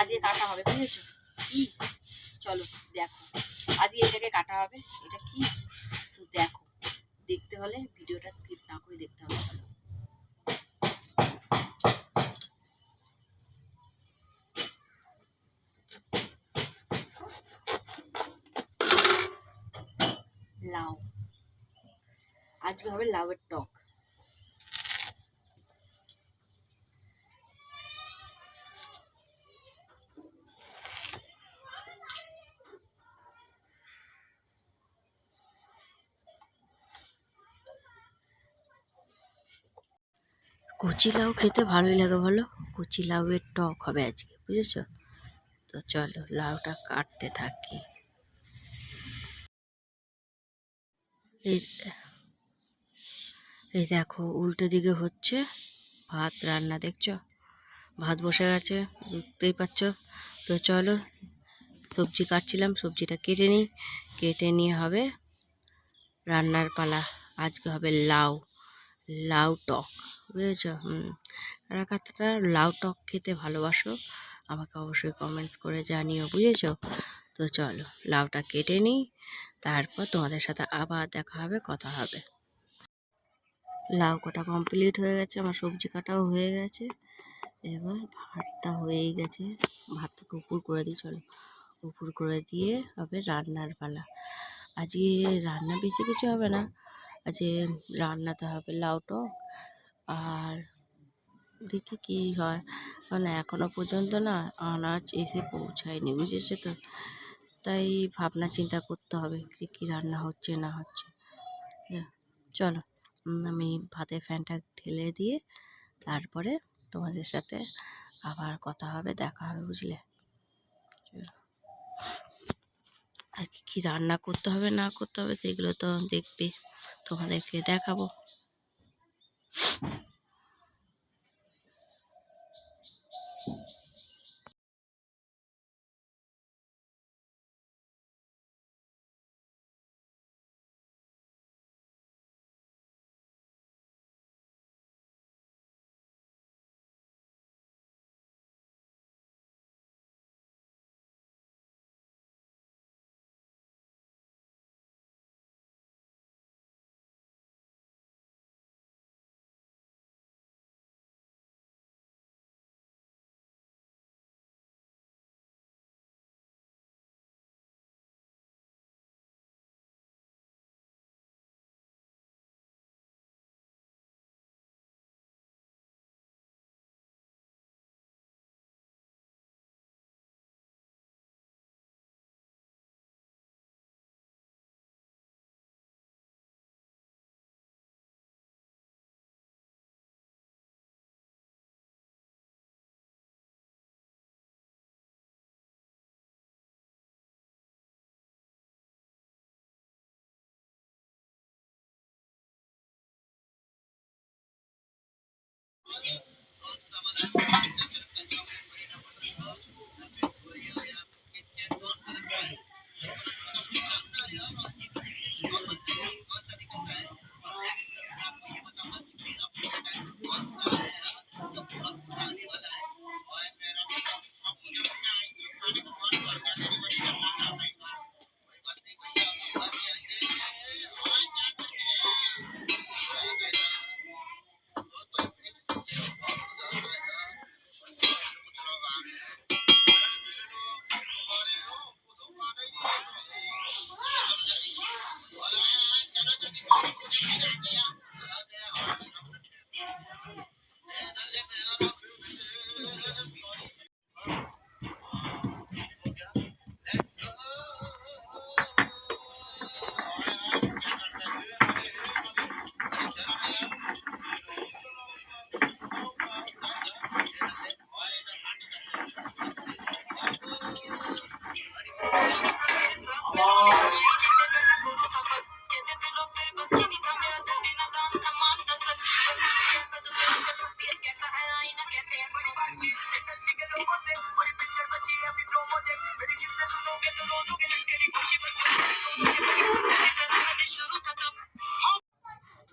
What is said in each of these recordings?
আজকে কাটা হবে, বুঝেছ? কি? চলো, দেখো। আজকে এটাকে কাটা হবে, এটা কি? তো দেখো, দেখতে হলে ভিডিওটা স্কিপ না করে দেখতে হবে, চলো। লাউ। আজকে হবে লাউয়ের টক। কচি লাউ খেতে ভালোই লাগে বলো? কচি লাউয়ের টক হবে আজকে, বুঝেছ? তো চলো, লাউটা কাটতে থাকি। এই দেখো, উল্টো দিকে হচ্ছে ভাত রান্না, দেখছ? ভাত বসে গেছে, বুঝতেই পারছ? তো চলো, সবজি কাটছিলাম, সবজিটা কেটে নিই। কেটে নিয়ে হবে রান্নার পালা। আজকে হবে লাউ। লাউ টক, বুঝেছ? হুম কারা কাতরা লাউ টক খেতে ভালোবাসো। আমাকে অবশ্যই কমেন্টস করে জানিও, বুঝেছ? তো চলো, লাউটা কেটে নিই, তারপর তোমাদের সাথে আবার দেখা হবে, কথা হবে। লাউ কাটা কমপ্লিট হয়ে গেছে, আমার সবজি কাটাও হয়ে গেছে। এবার ভাতটা হয়েই গেছে। ভাতটাকে উপর করে দিই, চলো। উপর করে দিয়ে হবে রান্নার পালা। আজকে রান্না বেশি কিছু হবে না। আজকে রান্নাতে হবে লাউ টক আর দেখি কী হয়। মানে এখনও পর্যন্ত না আনাজ এসে পৌঁছায়নি, বুঝেছে তো? তাই ভাবনা চিন্তা করতে হবে যে কী রান্না হচ্ছে না হচ্ছে। চলো আমি ভাতের ফ্যানটা ঢেলে দিয়ে তারপরে তোমাদের সাথে আবার কথা হবে, দেখা হবে, বুঝলে? আর কি কী রান্না করতে হবে, না করতে হবে, সেগুলো তো দেখবে। তোমাদেরকে দেখাবো।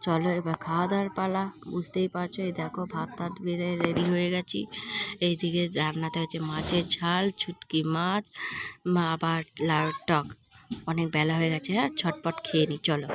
চলো এবার খাওয়া দাওয়ার পালা, বুঝতেই পারছ? এই দেখো, ভাত টাত বেড়ে রেডি হয়ে গেছি। এইদিকে রান্নাতে হচ্ছে মাছের ঝাল, ছুটকি মাছ আবার লাউ টক। অনেক বেলা হয়ে গেছে হ্যাঁ? ছটপট খেয়ে নিই চলো।